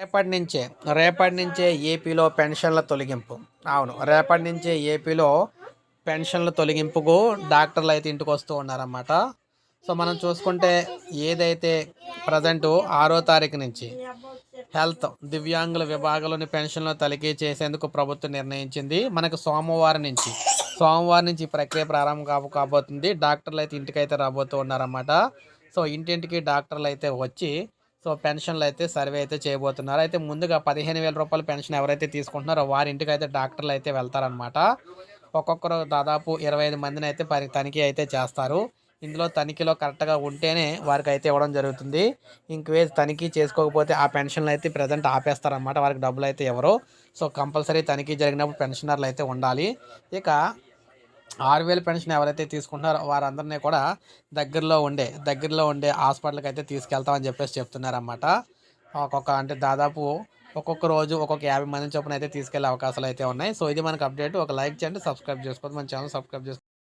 రేపటి నుంచే రేపటి నుంచే ఏపీలో పెన్షన్ల తొలగింపు. అవును రేపటి నుంచే ఏపీలో పెన్షన్ల తొలగింపుకు డాక్టర్లు అయితే ఇంటికి వస్తూ ఉన్నారన్నమాట. సో మనం చూసుకుంటే ఏదైతే ప్రజెంటు ఆరో తారీఖు నుంచి హెల్త్ దివ్యాంగుల విభాగంలోని పెన్షన్లు తనిఖీ చేసేందుకు ప్రభుత్వం నిర్ణయించింది. మనకు సోమవారం నుంచి సోమవారం నుంచి ప్రక్రియ ప్రారంభం కాబో కాబోతుంది. డాక్టర్లు అయితే ఇంటికైతే రాబోతూ ఉన్నారన్నమాట. సో ఇంటింటికి డాక్టర్లు అయితే వచ్చి సో పెన్షన్లు అయితే సర్వే అయితే చేయబోతున్నారు. అయితే ముందుగా పదిహేను వేల రూపాయల పెన్షన్ ఎవరైతే తీసుకుంటున్నారో వారి ఇంటికి అయితే డాక్టర్లు అయితే వెళ్తారనమాట ఒక్కొక్కరు దాదాపు ఇరవై ఐదు మందిని అయితే పరి తనిఖీ అయితే చేస్తారు. ఇందులో తనిఖీలో కరెక్ట్గా ఉంటేనే వారికి అయితే ఇవ్వడం జరుగుతుంది. ఇంకవేజ్ తనిఖీ చేసుకోకపోతే ఆ పెన్షన్లు అయితే ప్రజెంట్ ఆపేస్తారనమాట వారికి డబ్బులు అయితే ఎవరు సో కంపల్సరీ తనిఖీ జరిగినప్పుడు పెన్షనర్లు అయితే ఉండాలి. ఇక ఆరు వేల పెన్షన్ ఎవరైతే తీసుకుంటున్నారో వారందరినీ కూడా దగ్గరలో ఉండే దగ్గరలో ఉండే హాస్పిటల్కి అయితే తీసుకెళ్తామని చెప్పేసి చెప్తున్నారన్నమాట. ఒక్కొక్క అంటే దాదాపు ఒక్కొక్క రోజు ఒక్కొక్క యాభై మంది చొప్పున అయితే తీసుకెళ్ళే అవకాశాలు అయితే ఉన్నాయి. సో ఇది మనకు అప్డేట్. ఒక లైక్ చేయండి సబ్స్క్రైబ్ చేసుకోవద్దు. మన ఛానల్ సబ్స్క్రైబ్ చేసుకోండి